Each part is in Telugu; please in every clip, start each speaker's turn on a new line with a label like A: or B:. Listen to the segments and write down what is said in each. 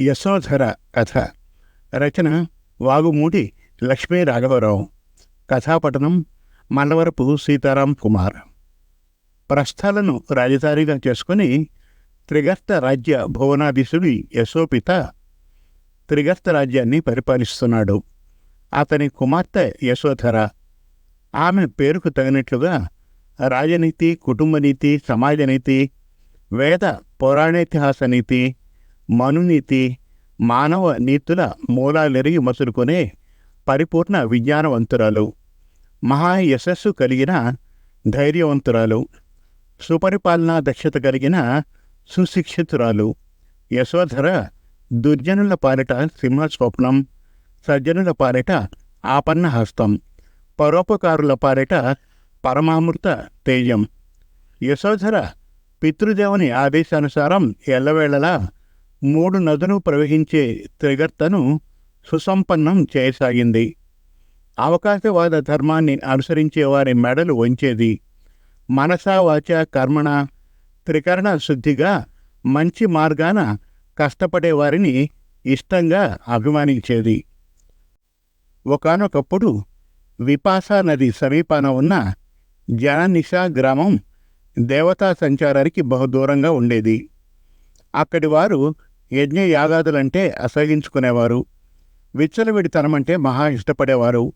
A: యశోధర కథ. రచన వాగుమూడి లక్ష్మీ రాఘవరావు కథాపఠనం మల్లవరపు సీతారాం కుమార్. ప్రస్థలను రాజధానిగా చేసుకుని త్రిగర్త రాజ్య భువనాధీశుడి యశోపిత త్రిగర్త రాజ్యాన్ని పరిపాలిస్తున్నాడు. అతని కుమార్తె యశోధర. ఆమె పేరుకు తగినట్లుగా రాజనీతి కుటుంబనీతి సమాజనీతి వేద పౌరాణేతిహాస నీతి మనునీతి మానవ నీతుల మూలాలెరిగి మసులుకునే పరిపూర్ణ విజ్ఞానవంతురాలు. మహా యశస్సు కలిగిన ధైర్యవంతురాలు. సుపరిపాలనా దక్షత కలిగిన సుశిక్షితురాలు. యశోధర దుర్జనుల పాలిట సింహస్వప్నం సజ్జనుల పాలిట ఆపన్న హస్తం పరోపకారుల పాలిట పరమామృత తేజం. యశోధర పితృదేవుని ఆదేశానుసారం ఎల్లవేళలా మూడు నదులు ప్రవహించే త్రిగర్తను సుసంపన్నం చేయసాగింది. అవకాశవాద ధర్మాన్ని అనుసరించే వారి మెడలు వంచేది. మనసా వాచ కర్మణ త్రికరణ శుద్ధిగా మంచి మార్గాన కష్టపడే వారిని ఇష్టంగా అభిమానించేది. ఒకానొకప్పుడు విపాసా నది సమీపాన ఉన్న జననిషా గ్రామం దేవతా సంచారానికి బహుదూరంగా ఉండేది. అక్కడి వారు యజ్ఞ యాగాదులంటే అసహించుకునేవారు విచ్చలవిడితనమంటే మహా ఇష్టపడేవారు.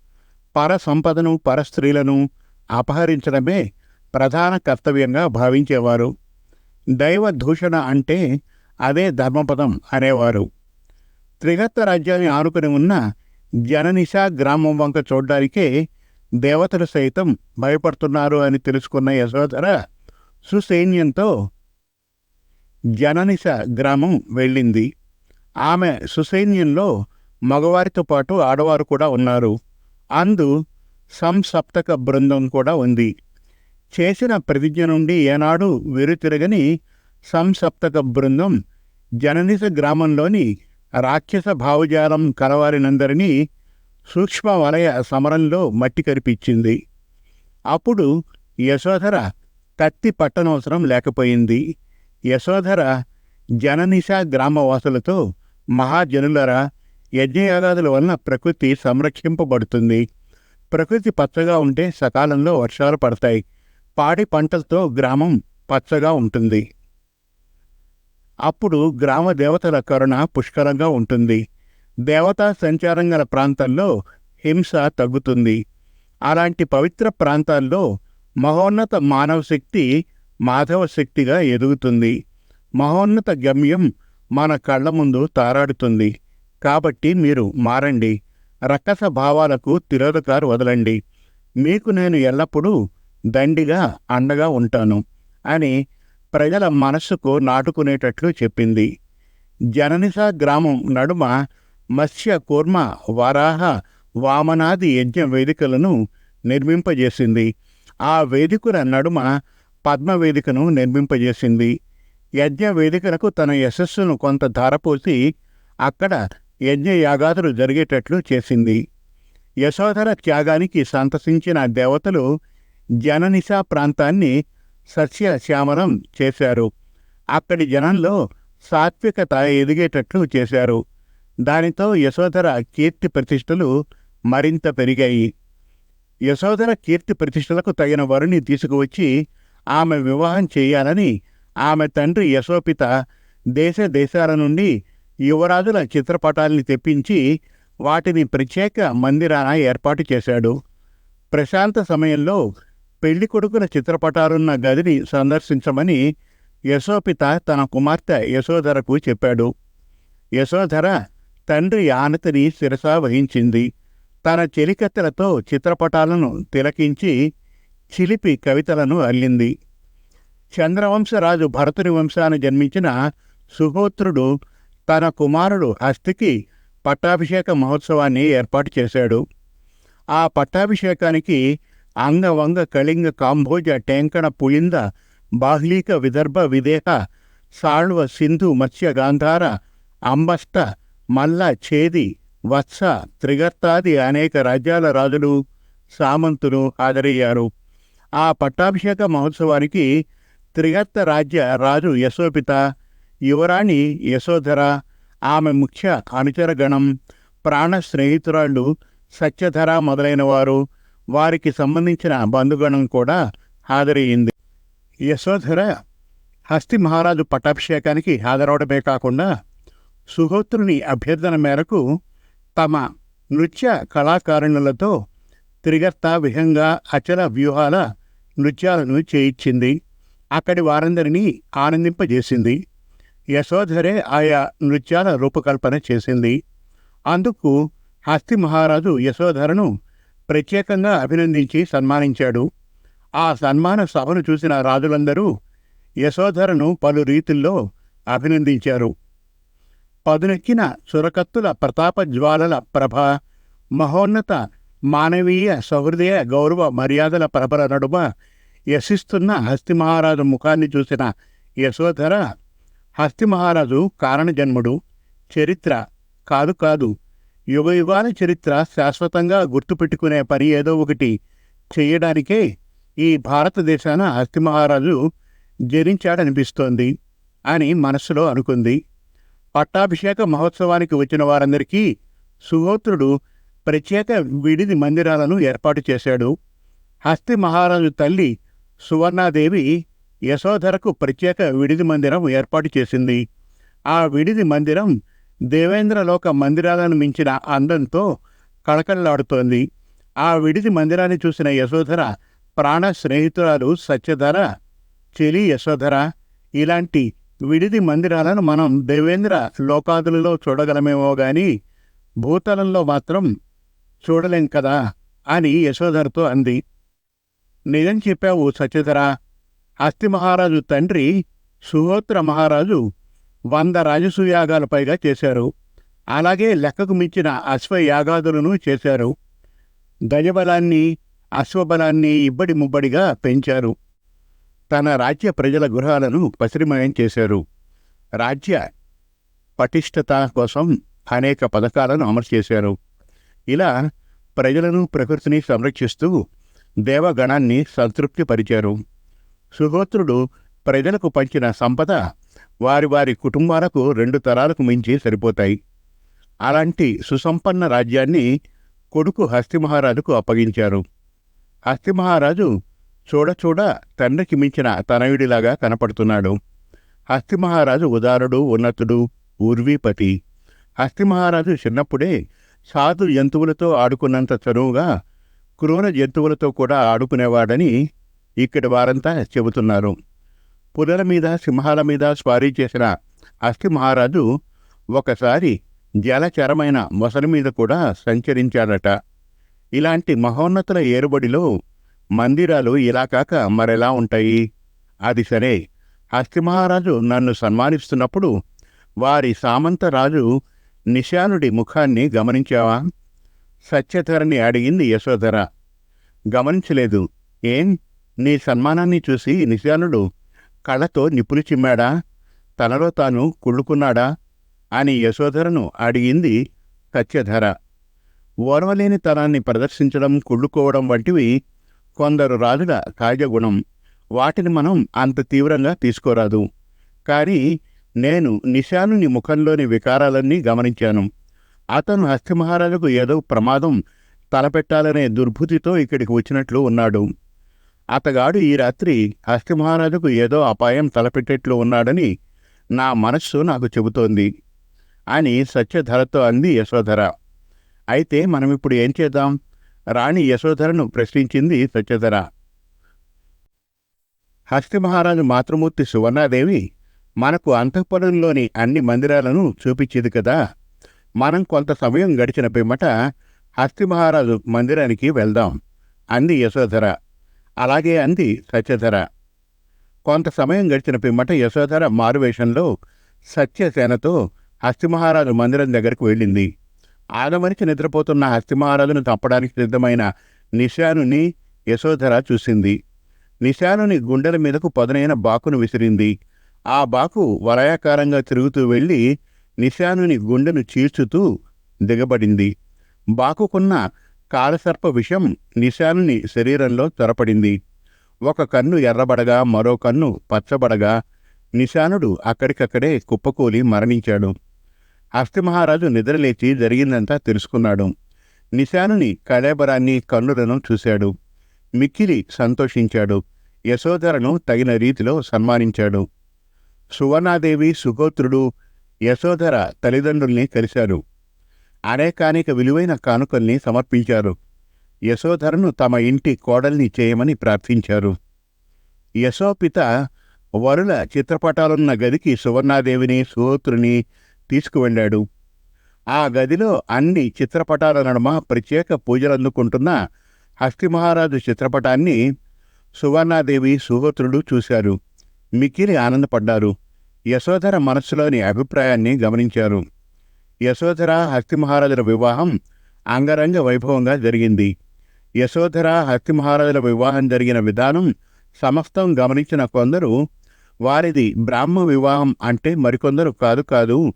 A: పర సంపదను పరస్త్రీలను అపహరించడమే ప్రధాన కర్తవ్యంగా భావించేవారు. దైవ దూషణ అంటే అదే ధర్మపదం అనేవారు. త్రిగత్త రాజ్యాన్ని ఆనుకుని ఉన్న జననిషా గ్రామం వంక చూడ్డానికే దేవతలు సైతం భయపడుతున్నారు అని తెలుసుకున్న యశోధర సుసైన్యంతో జననిష గ్రామం వెళ్ళింది. ఆమె సుసైన్యంలో మగవారితో పాటు ఆడవారు కూడా ఉన్నారు. అందు సంసప్తక బృందం కూడా ఉంది. చేసిన ప్రతిజ్ఞ నుండి ఏనాడు వెరుతిరగని సంసప్తక బృందం జననిస గ్రామంలోని రాక్షస భావజాలం కలవారినందరినీ సూక్ష్మ వలయ సమరంలో మట్టి కరిపించింది. అప్పుడు యశోధర కత్తి పట్టనవసరం లేకపోయింది. యశోధర జననిష గ్రామవాసులతో మహాజనులరా యజ్ఞయాగాదుల వలన ప్రకృతి సంరక్షింపబడుతుంది. ప్రకృతి పచ్చగా ఉంటే సకాలంలో వర్షాలు పడతాయి. పాడి పంటలతో గ్రామం పచ్చగా ఉంటుంది. అప్పుడు గ్రామ దేవతల కరుణ పుష్కలంగా ఉంటుంది. దేవతా సంచారం గల ప్రాంతాల్లో హింస తగ్గుతుంది. అలాంటి పవిత్ర ప్రాంతాల్లో మహోన్నత మానవ శక్తి మాధవ శక్తిగా ఎదుగుతుంది. మహోన్నత గమ్యం మన కళ్ళ ముందు తారాడుతుంది. కాబట్టి మీరు మారండి. రక్కస భావాలకు తిరోధకారు వదలండి. మీకు నేను ఎల్లప్పుడూ దండిగా అండగా ఉంటాను అని ప్రజల మనస్సుకు నాటుకునేటట్లు చెప్పింది. జననిసా గ్రామం నడుమ మత్స్య కూర్మ వరాహ వామనాది యజ్ఞ వేదికలను నిర్మింపజేసింది. ఆ వేదికల నడుమ పద్మ వేదికను నిర్మింపజేసింది. యజ్ఞ వేదికలకు తన యశస్సును కొంత ధారపోసి అక్కడ యజ్ఞయాగాదులు జరిగేటట్లు చేసింది. యశోధర త్యాగానికి సంతసించిన దేవతలు జననిశా ప్రాంతాన్ని సస్యశ్యామలం చేశారు. అక్కడి జనంలో సాత్వికత ఎదిగేటట్లు చేశారు. దానితో యశోధర కీర్తి ప్రతిష్టలు మరింత పెరిగాయి. యశోధర కీర్తి ప్రతిష్టలకు తగిన వరుని తీసుకువచ్చి ఆమె వివాహం చేయాలని ఆమె తండ్రి యశోపిత దేశ దేశాల నుండి యువరాజుల చిత్రపటాల్ని తెప్పించి వాటిని ప్రత్యేక మందిరాన ఏర్పాటు చేశాడు. ప్రశాంత సమయంలో పెళ్ళి కొడుకుల చిత్రపటాలున్న గదిని సందర్శించమని యశోపిత తన కుమార్తె యశోధరకు చెప్పాడు. యశోధర తండ్రి ఆనతిని శిరస వహించింది. తన చెలికత్తెలతో చిత్రపటాలను తిలకించి చిలిపి కవితలను అల్లింది. చంద్రవంశరాజు భరతుని వంశాన జన్మించిన సుహోత్రుడు తన కుమారుడు హస్తికి పట్టాభిషేక మహోత్సవాన్ని ఏర్పాటు చేశాడు. ఆ పట్టాభిషేకానికి అంగవంగ కళింగ కాంభోజ టేంకణ పులింద బాహ్లీక విదర్భ విదేహ సాళ్వ సింధు మత్స్య గాంధార అంబష్ట మల్ల ఛేది వత్స త్రిగర్తాది అనేక రాజ్యాల రాజులు సామంతులు హాజరయ్యారు. ఆ పట్టాభిషేక మహోత్సవానికి త్రిగత్త రాజ్య రాజు యశోపిత యువరాణి యశోధర ఆమె ముఖ్య అనుచరగణం ప్రాణ స్నేహితురాళ్ళు సత్యధర మొదలైన వారు వారికి సంబంధించిన బంధుగణం కూడా హాజరయ్యింది. యశోధర హస్తి మహారాజు పట్టాభిషేకానికి హాజరవడమే కాకుండా సుహోత్రుని అభ్యర్థన మేరకు తమ నృత్య కళాకారుణులతో త్రిగర్త విహంగ అచల వ్యూహాల నృత్యాలను చేయించింది. అక్కడి వారందరినీ ఆనందింపజేసింది. యశోధరే ఆయా నృత్యాల రూపకల్పన చేసింది. అందుకు హస్తి మహారాజు యశోధరను ప్రత్యేకంగా అభినందించి సన్మానించాడు. ఆ సన్మాన సభను చూసిన రాజులందరూ యశోధరను పలు రీతుల్లో అభినందించారు. పదునెక్కిన సురకత్తుల ప్రతాప జ్వాలల ప్రభ మహోన్నత మానవీయ సహృదయ గౌరవ మర్యాదల ప్రభల నడుమ యశిస్తున్న హస్తి మహారాజు ముఖాన్ని చూసిన యశోధర హస్తి మహారాజు కారణజన్ముడు చరిత్ర కాదు కాదు. యుగ యుగాల చరిత్ర శాశ్వతంగా గుర్తుపెట్టుకునే పని ఏదో ఒకటి చెయ్యడానికే ఈ భారతదేశాన హస్తి మహారాజు జరించాడనిపిస్తోంది అని మనస్సులో అనుకుంది. పట్టాభిషేక మహోత్సవానికి వచ్చిన వారందరికీ సుహోత్రుడు ప్రత్యేక విడిది మందిరాలను ఏర్పాటు చేశాడు. హస్తి మహారాజు తల్లి సువర్ణాదేవి యశోధరకు ప్రత్యేక విడిది మందిరం ఏర్పాటు చేసింది. ఆ విడిది మందిరం దేవేంద్రలోక మందిరాలను మించిన అందంతో కళకళలాడుతోంది. ఆ విడిది మందిరాన్ని చూసిన యశోధర ప్రాణ స్నేహితురాలు సత్యధర చెలి యశోధర ఇలాంటి విడిది మందిరాలను మనం దేవేంద్ర లోకాదులలో చూడగలమేమో గాని భూతలంలో మాత్రం చూడలేం కదా అని యశోధరతో అంది. నిజం చెప్పావు సత్యధర. అస్థి మహారాజు తండ్రి సుహోత్ర మహారాజు వంద రాజసూయాగాలు పైగా చేశారు. అలాగే లెక్కకు మించిన అశ్వయాగాదులను చేశారు. గజబలాన్ని అశ్వబలాన్ని ఇబ్బడి ముబ్బడిగా పెంచారు. తన రాజ్య ప్రజల గృహాలను పసిరిమయం చేశారు. రాజ్య పటిష్టత కోసం అనేక పథకాలను అమలు చేశారు. ఇలా ప్రజలను ప్రకృతిని సంరక్షిస్తూ దేవగణాన్ని సంతృప్తిపరిచారు. సుగోత్రుడు ప్రజలకు పంచిన సంపద వారి వారి కుటుంబాలకు రెండు తరాలకు మించి సరిపోతాయి. అలాంటి సుసంపన్న రాజ్యాన్ని కొడుకు హస్తిమహారాజుకు అప్పగించారు. హస్తిమహారాజు చూడ చూడ తండ్రికి మించిన తనయుడిలాగా కనపడుతున్నాడు. హస్తిమహారాజు ఉదారుడు ఉన్నతుడు ఊర్వీపతి. హస్తిమహారాజు చిన్నప్పుడే సాధు జంతువులతో ఆడుకున్నంత చనువుగా క్రూర జంతువులతో కూడా ఆడుకునేవాడని ఇక్కడి వారంతా చెబుతున్నారు. పులుల మీద సింహాల మీద స్వారీ చేసిన అస్థి మహారాజు ఒకసారి జలచరమైన మొసలి మీద కూడా సంచరించాడట. ఇలాంటి మహోన్నతుల ఏరుబడిలో మందిరాలు ఇలా కాక మరెలా ఉంటాయి? అది సరే. హస్తిమహారాజు నన్ను సన్మానిస్తున్నప్పుడు వారి సామంతరాజు నిశానుడి ముఖాన్ని గమనించావా? సత్యధరని అడిగింది యశోధర. గమనించలేదు. ఏం? నీ సన్మానాన్ని చూసి నిశానుడు కళ్ళతో నిప్పులు చిమ్మాడా? తనలో తాను కుళ్ళుకున్నాడా? అని యశోధరను అడిగింది సత్యధర. ఓర్వలేని తనాన్ని ప్రదర్శించడం కుళ్ళుకోవడం వంటివి కొందరు రాజుల కాజగుణం. వాటిని మనం అంత తీవ్రంగా తీసుకోరాదు. కానీ నేను నిశానుని ముఖంలోని వికారాలన్నీ గమనించాను. అతను హస్తిమహారాజుకు ఏదో ప్రమాదం తలపెట్టాలనే దుర్భుతితో ఇక్కడికి వచ్చినట్లు ఉన్నాడు. అతగాడు ఈ రాత్రి హస్తిమహారాజుకు ఏదో అపాయం తలపెట్టేట్లు ఉన్నాడని నా మనస్సు నాకు చెబుతోంది అని సత్యధరతో అంది యశోధర. అయితే మనమిప్పుడు ఏం చేద్దాం? రాణి యశోధరను ప్రశ్నించింది సత్యధర. హస్తిమహారాజు మాతృమూర్తి సువర్ణాదేవి మనకు అంతఃపురంలోని అన్ని మందిరాలను చూపించేది కదా? మనం కొంత సమయం గడిచిన పిమ్మట హస్తిమహారాజు మందిరానికి వెళ్దాం అంది యశోధర. అలాగే అంది సత్యధర. కొంత సమయం గడిచిన పిమ్మట యశోధర మారువేషంలో సత్యసేనతో హస్తిమహారాజు మందిరం దగ్గరకు వెళ్ళింది. ఆదమరికి నిద్రపోతున్న హస్తిమహారాజును తప్పడానికి సిద్ధమైన నిశానుని యశోధర చూసింది. నిశానుని గుండెల మీదకు పదునైన బాకును విసిరింది. ఆ బాకు వలయాకారంగా తిరుగుతూ వెళ్ళి నిశానుని గుండెను చీల్చుతూ దిగబడింది. బాకుకున్న కాలసర్ప విషం నిశానుని శరీరంలో త్వరపడింది. ఒక కన్ను ఎర్రబడగా మరో కన్ను పచ్చబడగా నిశానుడు అక్కడికక్కడే కుప్పకూలి మరణించాడు. అస్థిమహారాజు నిద్రలేచి జరిగిందంతా తెలుసుకున్నాడు. నిశానుని కళేబరాన్ని కన్నులను చూశాడు. మిక్కిలి సంతోషించాడు. యశోధరను తగిన రీతిలో సన్మానించాడు. సువర్ణాదేవి సుగోత్రుడు యశోధర తల్లిదండ్రుల్ని కలిశారు. అనేకానేక విలువైన కానుకల్ని సమర్పించారు. యశోధరను తమ ఇంటి కోడల్ని చేయమని ప్రార్థించారు. యశోపిత వరుల చిత్రపటాలున్న గదికి సువర్ణాదేవిని సుహోత్రుని తీసుకువెళ్ళాడు. ఆ గదిలో అన్ని చిత్రపటాల నడుమ ప్రత్యేక పూజలందుకుంటున్న హస్తిమహారాజు చిత్రపటాన్ని సువర్ణాదేవి సుహోత్రుడు చూశారు. మిక్కిలి ఆనందపడ్డారు. యశోధర మనస్సులోని అభిప్రాయాన్ని గమనించారు. యశోధర హస్తిమహారాజుల వివాహం అంగరంగ వైభవంగా జరిగింది. యశోధర హస్తిమహారాజుల వివాహం జరిగిన విధానం సమస్తం గమనించిన కొందరు వారిది బ్రాహ్మ వివాహం అంటే మరికొందరు కాదు కాదు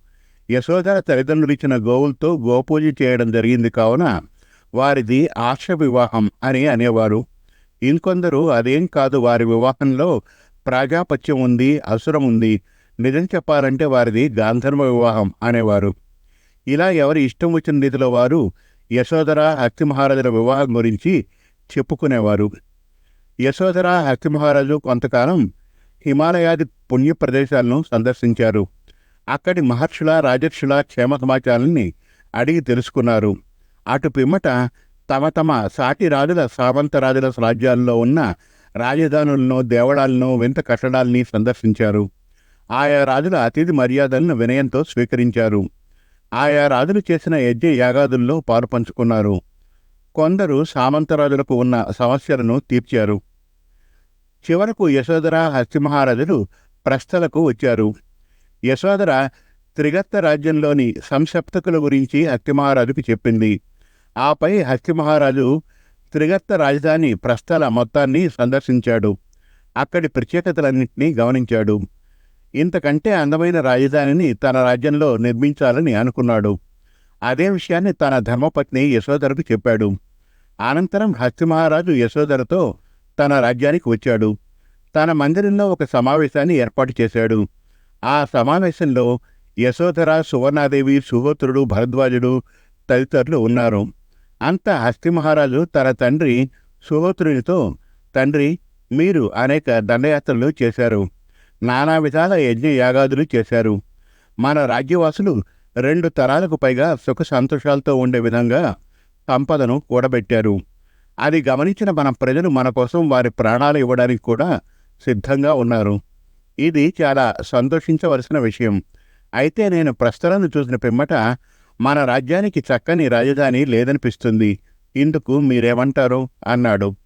A: యశోధర తల్లిదండ్రులిచ్చిన గోవులతో గోపూజ చేయడం జరిగింది కావున వారిది ఆశ వివాహం అని అనేవారు. ఇంకొందరు అదేం కాదు వారి వివాహంలో ప్రాజాపత్యం ఉంది అసురం ఉంది నిజం చెప్పాలంటే వారిది గాంధర్వ వివాహం అనేవారు. ఇలా ఎవరి ఇష్టం వచ్చిన రీతిలో వారు యశోధర హస్తి మహారాజుల వివాహం గురించి చెప్పుకునేవారు. యశోధర హస్తి మహారాజు కొంతకాలం హిమాలయాది పుణ్య ప్రదేశాలను సందర్శించారు. అక్కడి మహర్షుల రాజర్షుల క్షేమ సమాచారాన్ని అడిగి తెలుసుకున్నారు. అటు పిమ్మట తమ తమ సాటి రాజుల సామంత రాజుల రాజ్యాల్లో ఉన్న రాజధానులను దేవళాలను వింత కట్టడాల్ని సందర్శించారు. ఆయా రాజుల అతిథి మర్యాదలను వినయంతో స్వీకరించారు. ఆయా రాజులు చేసిన యజ్ఞ యాగాదుల్లో పాలు పంచుకున్నారు. కొందరు సామంతరాజులకు ఉన్న సమస్యలను తీర్చారు. చివరకు యశోధర హస్తిమహారాజులు ప్రస్థలకు వచ్చారు. యశోధర త్రిగత్త రాజ్యంలోని సంసప్తకుల గురించి హస్తిమహారాజుకు చెప్పింది. ఆపై హస్తిమహారాజు త్రిగత్త రాజధాని ప్రస్థల మొత్తాన్ని సందర్శించాడు. అక్కడి ప్రత్యేకతలన్నింటినీ గమనించాడు. ఇంతకంటే అందమైన రాజధానిని తన రాజ్యంలో నిర్మించాలని అనుకున్నాడు. అదే విషయాన్ని తన ధర్మపత్ని యశోధరకు చెప్పాడు. అనంతరం హస్తిమహారాజు యశోధరతో తన రాజ్యానికి వచ్చాడు. తన మందిరంలో ఒక సమావేశాన్ని ఏర్పాటు చేశాడు. ఆ సమావేశంలో యశోధర సువర్ణాదేవి సుహోత్రుడు భరద్వాజుడు తదితరులు ఉన్నారు. అంత హస్తిమహారాజు తన తండ్రి సుహోత్రునితో తండ్రి మీరు అనేక దండయాత్రలు చేశారు. నానా విధాల యజ్ఞ యాగాదులు చేశారు. మన రాజ్యవాసులు రెండు తరాలకు పైగా సుఖ సంతోషాలతో ఉండే విధంగా సంపదను కూడబెట్టారు. అది గమనించిన మన ప్రజలు మన కోసం వారి ప్రాణాలు ఇవ్వడానికి కూడా సిద్ధంగా ఉన్నారు. ఇది చాలా సంతోషించవలసిన విషయం. అయితే నేను ప్రస్తలను చూసిన పిమ్మట మన రాజ్యానికి చక్కని రాజధాని లేదనిపిస్తుంది. ఇందుకు మీరేమంటారు? అన్నాడు.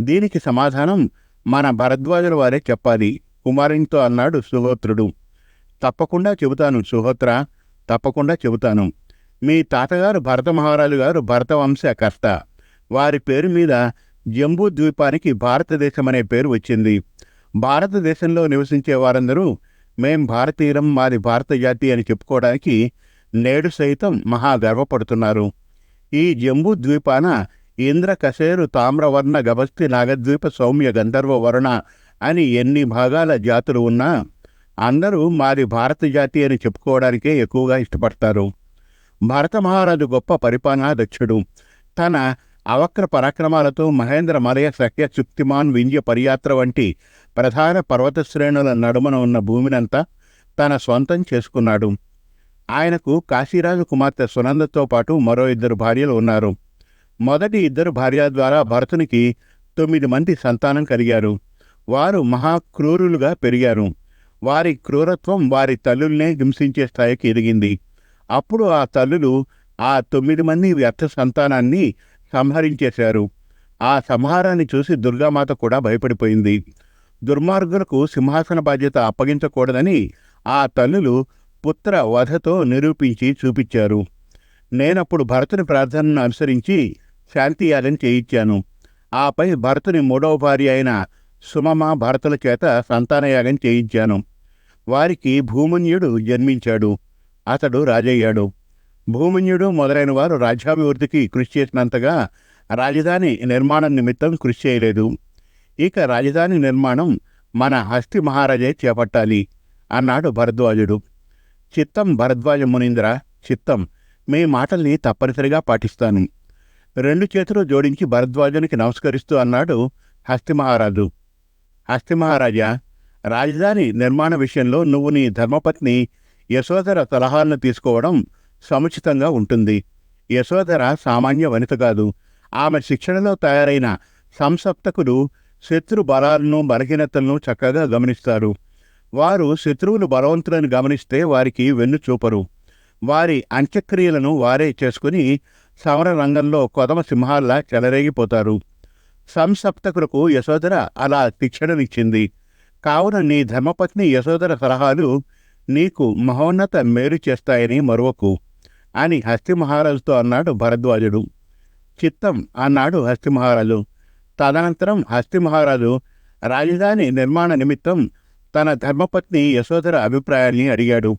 A: దీనికి సమాధానం మన భరద్వాజుల వారే చెప్పాలి. కుమారునితో అన్నాడు సుహోత్రుడు. తప్పకుండా చెబుతాను సుహోత్ర తప్పకుండా చెబుతాను. మీ తాతగారు భరత మహారాజు గారు భరతవంశ కర్త వారి పేరు మీద జంబూ ద్వీపానికి భారతదేశం అనే పేరు వచ్చింది. భారతదేశంలో నివసించే వారందరూ మేం భారతీయులం మాది భారత జాతి అని చెప్పుకోవడానికి నేడు సైతం మహా గర్వపడుతున్నారు ఈ జంబూ ద్వీపాన ఇంద్ర కసేరు తామ్రవర్ణ గభస్తి నాగద్వీప సౌమ్య గంధర్వ వరుణ అని ఎన్ని భాగాల జాతులు ఉన్నా అందరూ మాది భారత జాతి అని చెప్పుకోవడానికే ఎక్కువగా ఇష్టపడతారు. భరత మహారాజు గొప్ప పరిపాలనా దక్షుడు తన అవక్ర పరాక్రమాలతో మహేంద్ర మలయ సఖ్య శుక్తిమాన్ వింధ్య పర్యాత్ర వంటి ప్రధాన పర్వత శ్రేణుల నడుమన ఉన్న భూమినంతా తన సొంతం చేసుకున్నాడు. ఆయనకు కాశీరాజు కుమార్తె సునందతో పాటు మరో ఇద్దరు భార్యలు ఉన్నారు. మొదటి ఇద్దరు భార్య ద్వారా భరతునికి తొమ్మిది మంది సంతానం కలిగారు. వారు మహాక్రూరులుగా పెరిగారు. వారి క్రూరత్వం వారి తల్లుల్నే హింసించే స్థాయికి ఎదిగింది. అప్పుడు ఆ తల్లులు ఆ తొమ్మిది మంది వ్యర్థ సంతానాన్ని సంహరించేశారు. ఆ సంహారాన్ని చూసి దుర్గామాత కూడా భయపడిపోయింది. దుర్మార్గులకు సింహాసన బాధ్యత అప్పగించకూడదని ఆ తల్లులు పుత్ర వధతో నిరూపించి చూపించారు. నేనప్పుడు భరతుని ప్రార్థనను అనుసరించి శాంతియాగం చేయించాను. ఆపై భరతుని మూడవ భార్య అయిన సుమమ భరతుల చేత సంతానయాగం చేయించాను. వారికి భూమన్యుడు జన్మించాడు. అతడు రాజయ్యాడు. భూమన్యుడు మొదలైన వారు రాజ్యాభివృద్ధికి కృషి చేసినంతగా రాజధాని నిర్మాణం నిమిత్తం కృషి చేయలేదు. ఇక రాజధాని నిర్మాణం మన హస్తి మహారాజే చేపట్టాలి అన్నాడు భరద్వాజుడు. చిత్తం భరద్వాజ మునీంద్ర చిత్తం మీ మాటల్ని తప్పనిసరిగా పాటిస్తాను. రెండు చేతులు జోడించి భరద్వాజునికి నమస్కరిస్తూ అన్నాడు హస్తి మహారాజు. హస్తి మహారాజా రాజధాని నిర్మాణ విషయంలో నువ్వు నీ ధర్మపత్ని యశోధర సలహాలను తీసుకోవడం సముచితంగా ఉంటుంది. యశోధర సామాన్య వనిత కాదు. ఆమె శిక్షణలో తయారైన సంసప్తకులు శత్రు బలాలను బలహీనతలను చక్కగా గమనిస్తారు. వారు శత్రువులు బలవంతులను గమనిస్తే వారికి వెన్ను చూపరు. వారి అంత్యక్రియలను వారే చేసుకుని సమర రంగంలో కొదమ సింహాల్లా చెలరేగిపోతారు. సంసప్తకులకు యశోధర అలా శిక్షణనిచ్చింది. కావున నీ ధర్మపత్ని యశోధర సలహాలు నీకు మహోన్నత మేలు చేస్తాయని మరొకు అని హస్తి మహారాజుతో అన్నాడు భరద్వాజుడు. చిత్తం అన్నాడు హస్తి మహారాజు తదనంతరం హస్తి మహారాజు రాజధాని నిర్మాణ నిమిత్తం తన ధర్మపత్ని యశోధర అభిప్రాయాన్ని అడిగాడు.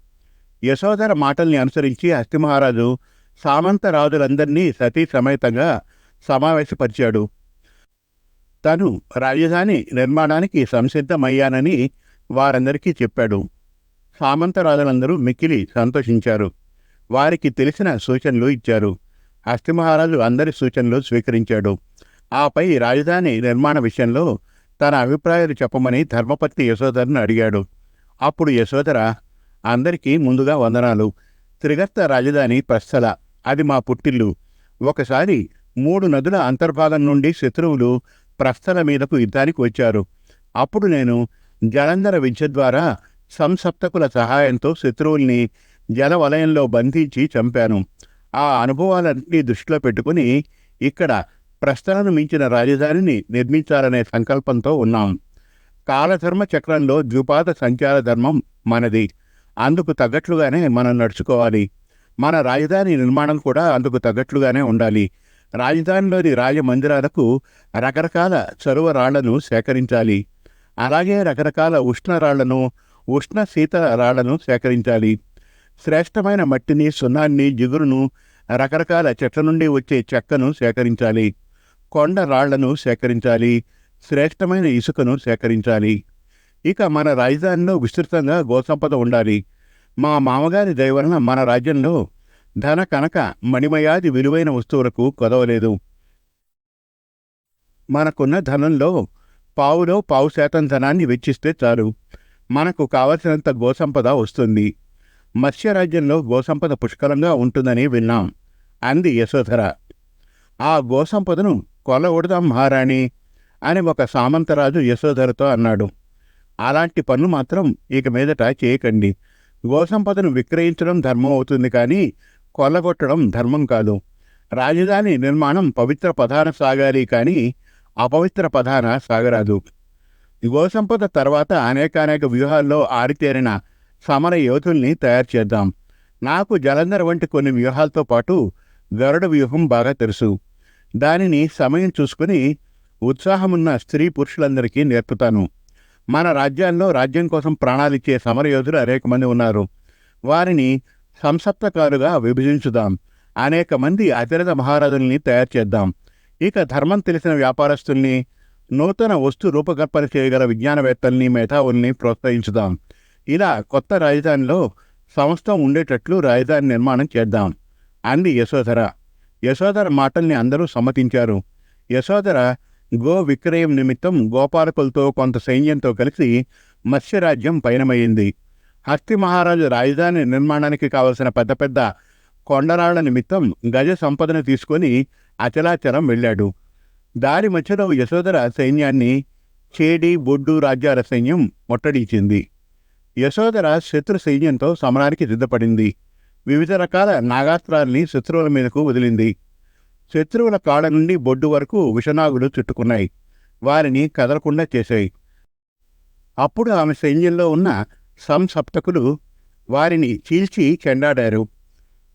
A: యశోధర మాటల్ని అనుసరించి హస్తి మహారాజు సామంత రాజులందరినీ సతీ సమేతంగా సమావేశపరిచాడు. తను రాజధాని నిర్మాణానికి సంసిద్ధమయ్యానని వారందరికీ చెప్పాడు. సామంత రాజులందరూ మిక్కిలి సంతోషించారు. వారికి తెలిసిన సూచనలు ఇచ్చారు. హస్తిమహారాజు అందరి సూచనలు స్వీకరించాడు. ఆపై రాజధాని నిర్మాణ విషయంలో తన అభిప్రాయాలు చెప్పమని ధర్మపత్ని యశోధరను అడిగాడు. అప్పుడు యశోధర అందరికీ ముందుగా వందనాలు. త్రిగర్త రాజధాని ప్రస్థల. అది మా పుట్టిల్లు. ఒకసారి మూడు నదుల అంతర్భాగం నుండి శత్రువులు ప్రస్థల మీదకు యుద్ధానికి వచ్చారు. అప్పుడు నేను జలంధర విద్య ద్వారా సంసప్తకుల సహాయంతో శత్రువుల్ని జలవలయంలో బంధించి చంపాను. ఆ అనుభవాలన్నీ దృష్టిలో పెట్టుకుని ఇక్కడ ప్రస్థలను మించిన రాజధానిని నిర్మించాలనే సంకల్పంతో ఉన్నాం. కాలధర్మ చక్రంలో ద్విపాద సంచార ధర్మం మనది. అందుకు తగ్గట్లుగానే మనం నడుచుకోవాలి. మన రాజధాని నిర్మాణం కూడా అందుకు తగ్గట్లుగానే ఉండాలి. రాజధానిలోని రాజమందిరాలకు రకరకాల చరువ రాళ్ళను సేకరించాలి. అలాగే రకరకాల ఉష్ణ రాళ్ళను ఉష్ణ శీతల రాళ్ళను సేకరించాలి. శ్రేష్టమైన మట్టిని సున్నాన్ని జిగురును రకరకాల చెట్ల నుండి వచ్చే చెక్కను సేకరించాలి. కొండ రాళ్ళను సేకరించాలి. శ్రేష్టమైన ఇసుకను సేకరించాలి. ఇక మన రాజధానిలో విస్తృతంగా గోసంపద ఉండాలి. మా మామగారి దయవలన మన రాజ్యంలో ధన కనక మణిమయాది విలువైన వస్తువులకు కొదవలేదు. మనకున్న ధనంలో పావులో పావు శాతం ధనాన్ని వెచ్చిస్తే చాలు. మనకు కావలసినంత గోసంపద వస్తుంది. మత్స్యరాజ్యంలో గోసంపద పుష్కలంగా ఉంటుందని విన్నాం. అంది యశోధర. ఆ గోసంపదను కొలవడదాం మహారాణి అని ఒక సామంతరాజు యశోధరతో అన్నాడు. అలాంటి పనులు మాత్రం ఇక మీదట చేయకండి. గోసంపదను విక్రయించడం ధర్మం అవుతుంది కానీ కొల్లగొట్టడం ధర్మం కాదు. రాజధాని నిర్మాణం పవిత్ర ప్రధాన సాగాలి కానీ అపవిత్ర ప్రధాన సాగరాదు. గోసంపద తర్వాత అనేకానేక వ్యూహాల్లో ఆరితేరిన సమర యోధుల్ని తయారు చేద్దాం. నాకు జలంధర్ వంటి కొన్ని వ్యూహాలతో పాటు గరుడ వ్యూహం బాగా తెలుసు. దానిని సమయం చూసుకుని ఉత్సాహమున్న స్త్రీ పురుషులందరికీ నేర్పుతాను. మన రాజ్యాల్లో రాజ్యం కోసం ప్రాణాలిచ్చే సమరయోధులు అనేక మంది ఉన్నారు. వారిని సంసప్తకారుగా విభజించుదాం. అనేక మంది అతిరథ మహారాజుల్ని తయారు చేద్దాం. ఇక ధర్మం తెలిసిన వ్యాపారస్తుల్ని నూతన వస్తు రూపకల్పన చేయగల విజ్ఞానవేత్తల్ని మేధావుల్ని ప్రోత్సహించుదాం. ఇలా కొత్త రాజధానిలో సంస్థ ఉండేటట్లు రాజధాని నిర్మాణం చేద్దాం. అంది యశోధర. యశోధర మాటల్ని అందరూ సమ్మతించారు. యశోధర గో విక్రయం నిమిత్తం గోపాలకులతో కొంత సైన్యంతో కలిసి మత్స్యరాజ్యం పయనమైంది హస్తి మహారాజు రాజధాని నిర్మాణానికి కావలసిన పెద్ద పెద్ద కొండరాళ్ళ నిమిత్తం గజ సంపదను తీసుకొని అచలాచలం వెళ్ళాడు. దారి మధ్యలో యశోధర సైన్యాన్ని చేడి బొడ్డు రాజ్యాల సైన్యం ముట్టడించింది. యశోధర శత్రు సైన్యంతో సమరానికి సిద్ధపడింది వివిధ రకాల నాగాస్త్రాల్ని శత్రువుల మీదకు వదిలింది. శత్రువుల కాడ నుండి బొడ్డు వరకు విషనాగులు చుట్టుకున్నాయి. వారిని కదలకుండా చేశాయి. అప్పుడు ఆమె సైన్యంలో ఉన్న సంసప్తకులు వారిని చీల్చి చెండాడారు.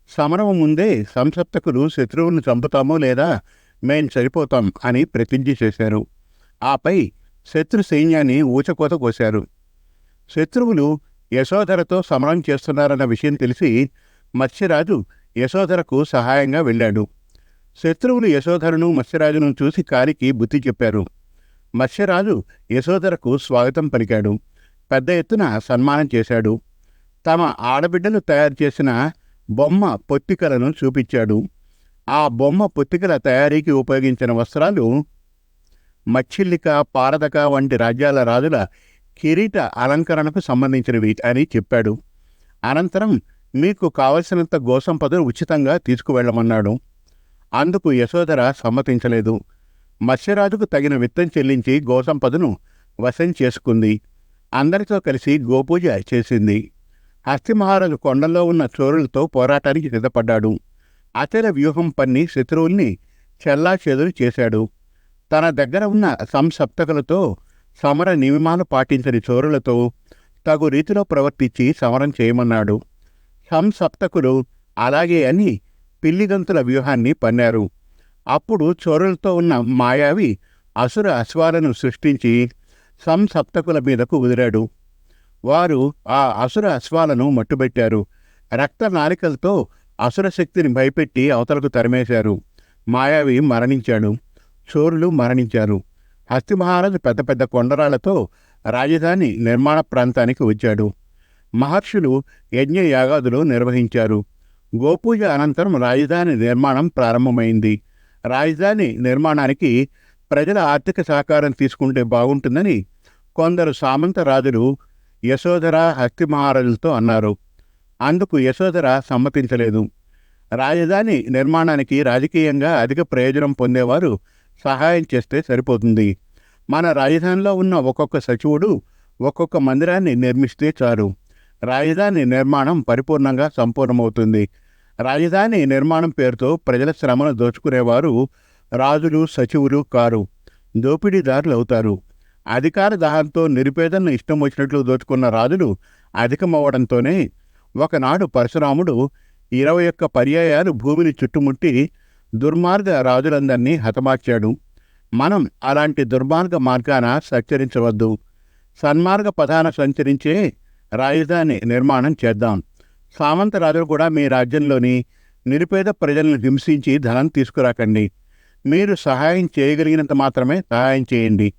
A: సమరం ముందే సంసప్తకులు శత్రువులను చంపుతామో లేదా మేం సరిపోతాం అని ప్రతిజ్ఞ చేశారు. ఆపై శత్రు సైన్యాన్ని ఊచకోత కోశారు. శత్రువులు యశోధరతో సమరం చేస్తున్నారన్న విషయం తెలిసి మత్స్యరాజు యశోధరకు సహాయంగా వెళ్ళాడు. శత్రువులు యశోధరను మత్స్యరాజును చూసి కారికి బుద్ధి చెప్పారు. మత్స్యరాజు యశోధరకు స్వాగతం పలికాడు. పెద్ద ఎత్తున సన్మానం చేశాడు. తమ ఆడబిడ్డలు తయారు చేసిన బొమ్మ పొత్తికలను చూపించాడు. ఆ బొమ్మ పొత్తికల తయారీకి ఉపయోగించిన వస్త్రాలు మచ్చిల్లిక పారదక వంటి రాజ్యాల రాజుల కిరీట అలంకరణకు సంబంధించినవి అని చెప్పాడు. అనంతరం మీకు కావలసినంత గోసంపదను ఉచితంగా తీసుకువెళ్ళమన్నాడు. అందుకు యశోధర సమ్మతించలేదు. మత్స్యరాజుకు తగిన విత్తం చెల్లించి గోసంపదను వశం చేసుకుంది. అందరితో కలిసి గోపూజ చేసింది. హస్తిమహారాజు కొండల్లో ఉన్న చోరులతో పోరాటానికి సిద్ధపడ్డాడు. అచల వ్యూహం పన్ని శత్రువుల్ని చెల్లాచెదురు చేశాడు. తన దగ్గర ఉన్న సంసప్తకులతో సమర నియమాలు పాటించని చోరులతో తగు రీతిలో ప్రవర్తించి సమరం చేయమన్నాడు. సంసప్తకులు అలాగే అని పిల్లిగంతుల వ్యూహాన్ని పన్నారు. అప్పుడు చోరులతో ఉన్న మాయావి అసుర అశ్వాలను సృష్టించి సంసప్తకుల మీదకు వదిలాడు. వారు ఆ అసుర అశ్వాలను మట్టుబెట్టారు. రక్త నాలికలతో అసుర శక్తిని భయపెట్టి అవతలకు తరిమేశారు. మాయావి మరణించాడు. చోరులు మరణించారు. హస్తి మహారాజు పెద్ద పెద్ద కొండరాళ్ళతో రాజధాని నిర్మాణ ప్రాంతానికి వచ్చాడు. మహర్షులు యజ్ఞ యాగాదులు నిర్వహించారు. గోపూజ అనంతరం రాజధాని నిర్మాణం ప్రారంభమైంది. రాజధాని నిర్మాణానికి ప్రజల ఆర్థిక సహకారం తీసుకుంటే బాగుంటుందని కొందరు సామంత రాజులు యశోధర హస్తి మహారాజులతో అన్నారు. అందుకు యశోధర సమ్మతించలేదు. రాజధాని నిర్మాణానికి రాజకీయంగా అధిక ప్రయోజనం పొందేవారు సహాయం చేస్తే సరిపోతుంది. మన రాజధానిలో ఉన్న ఒక్కొక్క సచివుడు ఒక్కొక్క మందిరాన్ని నిర్మిస్తే చాలు. రాజధాని నిర్మాణం పరిపూర్ణంగా సంపూర్ణమవుతుంది. రాజధాని నిర్మాణం పేరుతో ప్రజల శ్రమను దోచుకునేవారు రాజులు సచివులు కారు. దోపిడీదారులు అవుతారు అధికార దాహంతో నిరుపేదలను ఇష్టం వచ్చినట్లు దోచుకున్న రాజులు అధికమవ్వడంతోనే ఒకనాడు పరశురాముడు ఇరవై ఒక్క పర్యాయాలు భూమిని చుట్టుముట్టి దుర్మార్గ రాజులందరినీ హతమార్చాడు. మనం అలాంటి దుర్మార్గ మార్గాన సంచరించవద్దు. సన్మార్గ పదాన సంచరించే రాజధాని నిర్మాణం చేద్దాం. సామంత రాజులు కూడా మీ రాజ్యంలోని నిరుపేద ప్రజలను హింసించి ధనం తీసుకురాకండి. మీరు సహాయం చేయగలిగినంత మాత్రమే సహాయం చేయండి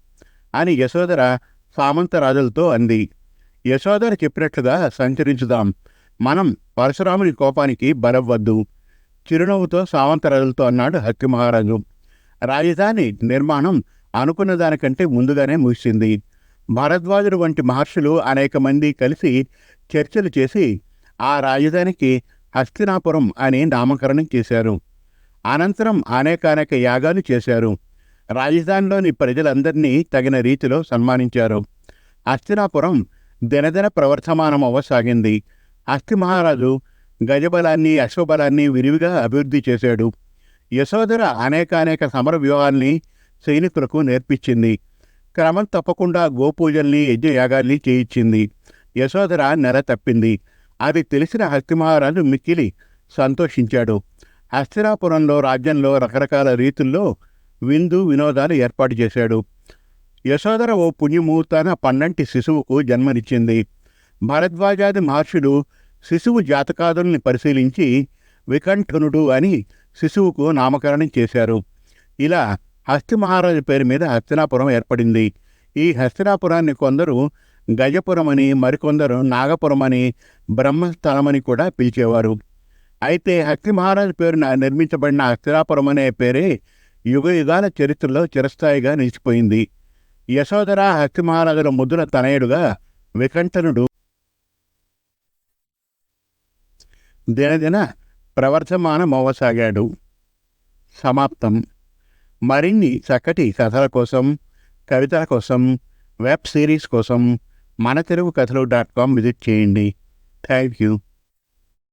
A: అని యశోదర సామంత రాజులతో అంది. యశోదర చెప్పినట్లుగా సంచరించుదాం. మనం పరశురాముని కోపానికి బలవ్వద్దు. చిరునవ్వుతో సామంతరాజులతో అన్నాడు హక్కి మహారాజు రాజధాని నిర్మాణం అనుకున్న దానికంటే ముందుగానే ముగిసింది. భరద్వాజుడు వంటి మహర్షులు అనేక మంది కలిసి చర్చలు చేసి ఆ రాజధానికి హస్తినాపురం అని నామకరణం చేశారు. అనంతరం అనేకానేక యాగాలు చేశారు. రాజధానిలోని ప్రజలందరినీ తగిన రీతిలో సన్మానించారు. అస్తినాపురం దినదిన ప్రవర్తమానం అవ్వసాగింది. అస్థి మహారాజు గజబలాన్ని అశ్వబలాన్ని విరివిగా అభివృద్ధి చేశాడు. యశోధర అనేకానేక సమర వ్యూహాల్ని సైనికులకు నేర్పించింది. క్రమం తప్పకుండా గోపూజల్ని యజ్ఞయాగాల్ని చేయించింది. యశోధర నెర తప్పింది. అది తెలిసిన హస్తి మహారాజు మిక్కిలి సంతోషించాడు. హస్తిరాపురంలో రాజ్యంలో రకరకాల రీతుల్లో విందు వినోదాలు ఏర్పాటు చేశాడు. యశోధర ఓ పుణ్యముహూర్తాన పన్నంటి శిశువుకు జన్మనిచ్చింది. భరద్వాజాది మహర్షులు శిశువు జాతకాదుల్ని పరిశీలించి వికంఠనుడు అని శిశువుకు నామకరణం చేశారు. ఇలా హస్తి మహారాజు పేరు మీద హస్తినాపురం ఏర్పడింది. ఈ హస్తినాపురాన్ని కొందరు గజపురమని మరికొందరు నాగపురమని బ్రహ్మస్థలమని కూడా పిలిచేవారు. అయితే హస్తి మహారాజు పేరున నిర్మించబడిన అస్థిరాపురం అనే పేరే యుగ యుగాల చరిత్రలో చిరస్థాయిగా నిలిచిపోయింది. యశోధర హస్తి మహారాజుల ముద్దుల తనయుడుగా వికంఠనుడు దినదిన ప్రవర్ధమానమవ్వసాగాడు సమాప్తం. మరిన్ని చక్కటి కథల కోసం కవితల కోసం వెబ్ సిరీస్ కోసం Mana Telugu Kathalu dot com visit చేయండి. Thank you.